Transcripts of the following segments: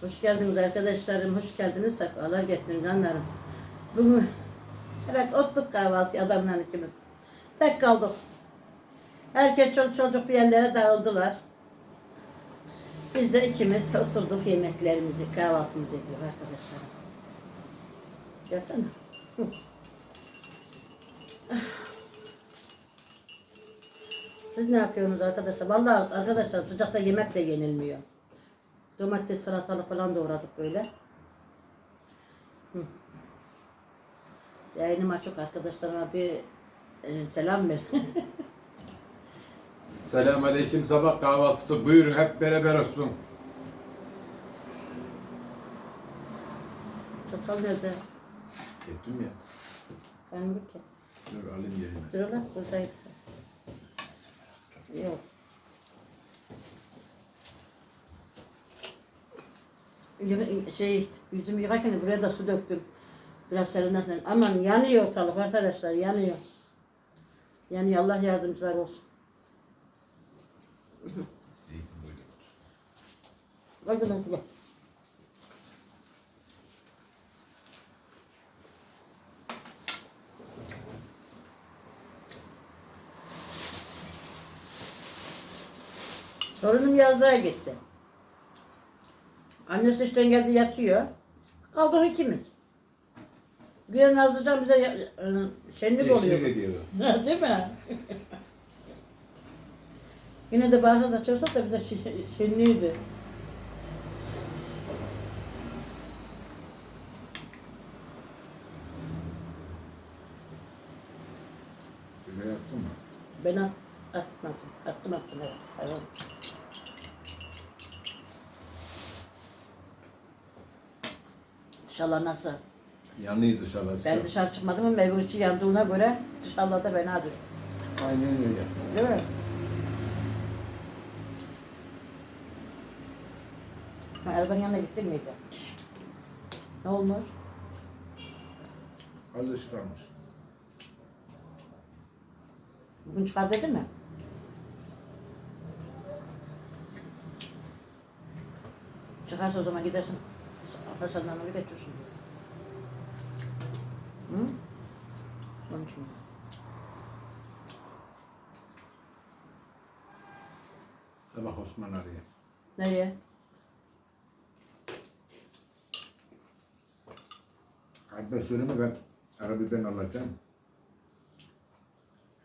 Hoş geldiniz arkadaşlarım, hoş geldiniz. Sefalar getirin canlarım. Bugün direkt ottuk kahvaltı adamla ikimiz. Tek kaldık. Herkes çocuk çocuk bir yerlere dağıldılar. Biz de ikimiz oturduk yemeklerimizi, kahvaltımızı ediyor arkadaşlarım. Gelsene. Siz ne yapıyorsunuz arkadaşlar? Vallahi arkadaşlar sıcakta yemek de yenilmiyor. Domates, salatalık falan doğradık böyle. Hı. Yayınım açık arkadaşlarıma bir e, selam ver. Selamünaleyküm sabah kahvaltısı buyurun hep beraber olsun. Çatal nerede? Ettim ya. Ben yok ki. Dur alayım yerine. Dur lan buradayım. Yok. Şey, yüzümü yıkarken buraya da su döktüm. Biraz serinlesin. Aman yanıyor ortalık arkadaşlar yanıyor. Yanıyor Allah yardımcılar olsun. Lan gel. Torunum yazlığa gitti. Annesi işten geldi yatıyor. Kaldık ikimiz. Güya Nazlıcan bize ya- e, şenlik oluyor. Eşlik ediyor. Değil mi? Yine de bazen da çağırsak da bize şi- şenliydi. Böyle yaptın mı? Ben at, atmadım. Attım attım evet. Dışarılar nasıl? Yanlıydı dışarısı. Ben dışarı çıkmadım ama evin içi yandığına göre dışarılarda benadır. Aynen öyle. Değil mi? Ha, arabanın yanına gittin miydi? Ne olmuş? Kardeş kalmış. Bugün çıkar dedi mi? Çıkarsa o zaman gidersin. Hasan'dan onu götürsün. Hı? Onun için. Sabah Osman arıyor. Nereye? Abi söyleme ben arabayı ben alacağım.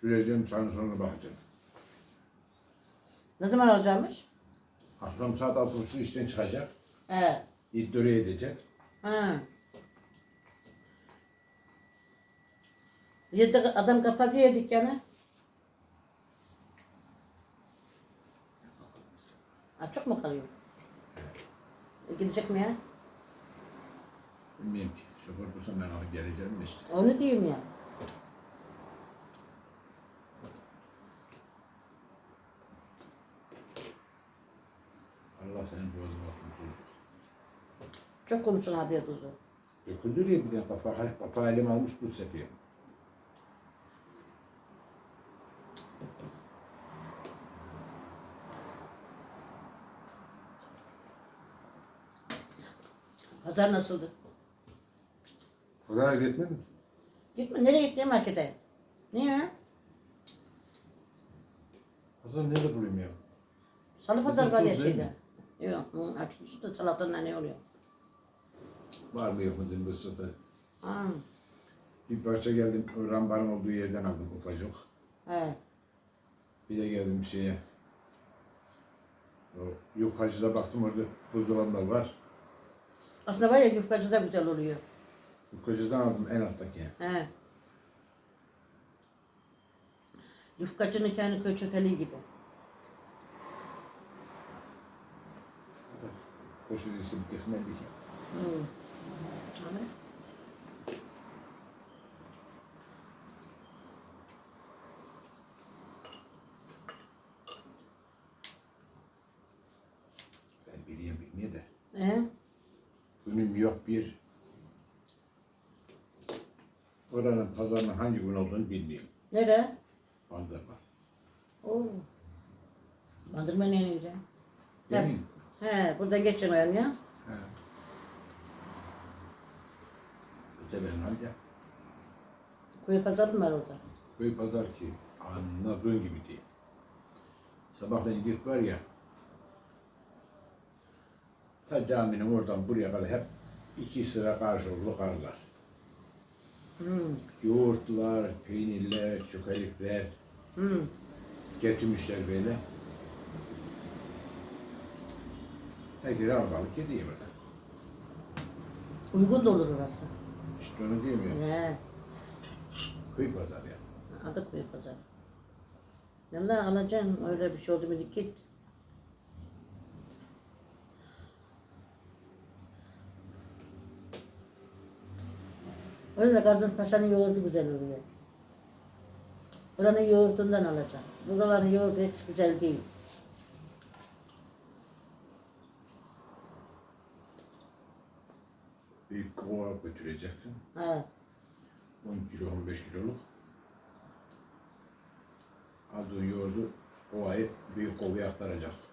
Süreceğim sana sonra bakacağım. Ne zaman alacakmış? Akşam saat 6.30 işten çıkacak. He. İddiore edecek. Ha. Yedi adam kapatıyor dükkanı. Açık mı kalıyor? E, gidecek mi ya? Bilmiyorum ki. Şoför bulsam ben alıp geleceğim işte. Onu diyeyim ya. Allah senin boğazın olsun. Çok konuşun abiye tuzu. Döküldü diye bir de kapağı, kapağı elim almış tuz sepiyor. Pazar nasıldı? Pazara gitmedin mi? Gitme. Nereye gitti markete? Niye? Pazar nerede bulayım ya? Salı pazar var ya değil şeyde. Yok. bunun Açmış da salatanla ne oluyor? Var mı dedim bu. Ha. Bir parça geldim, rambarın olduğu yerden aldım ufacık. He. Bir de geldim bir şeye. O yufkacıda baktım orada buzdolabında var. Aslında var ya yufkacı da güzel oluyor. Yufkacıdan aldım en alttaki. He. Yufkacının kendi köy çökeliği gibi. Poşet işte bir tekmeldik ya. Hmm. Evet. Ben biliyorum bilmiyor da. Ee? Günüm yok bir. Oranın pazarının hangi gün olduğunu bilmiyorum. Nere? Bandırma. Oo. Bandırma neyine güzel? Mi? He, burada geçin oynuyor. He. Öte ben halde. Kuyu pazarı mı var orada? Kuyu pazar ki anladığın gibi değil. Sabahleyin git var ya. Ta caminin oradan buraya kadar hep iki sıra karşılıklı karlar. Hmm. Yoğurtlar, peynirler, çökelikler hmm. getirmişler böyle. Herkes alabalık gidiyor burada. Uygun da olur orası. İşte onu diyorum ya. He. Köy pazarı ya. Adı kuyu pazarı. Yallah alacaksın öyle bir şey oldu mu git. Yüzden Gazi Paşa'nın yoğurdu güzel oluyor. Buranın yoğurdundan alacaksın. Buraların yoğurdu hiç güzel değil. Kova götüreceksin. Ha. 10 kilo, 15 kiloluk. Aldığın yoğurdu kovayı büyük kovaya aktaracaksın.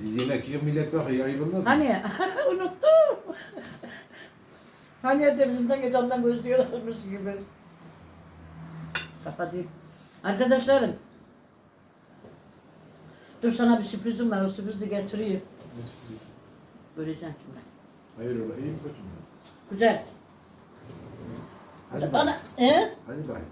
Biz yemek yiyor millet bakıyor ayıbılmaz mı? Hani unuttum. Hani de bizim sanki camdan gözlüyorlarmış gibi. Kapatayım. Arkadaşlarım. Dur sana bir sürprizim var. O sürprizi getireyim. Göreceğim şimdi. Hayır ola iyi mi kötü mü? Güzel. Hadi Bana. He? Hadi bakayım.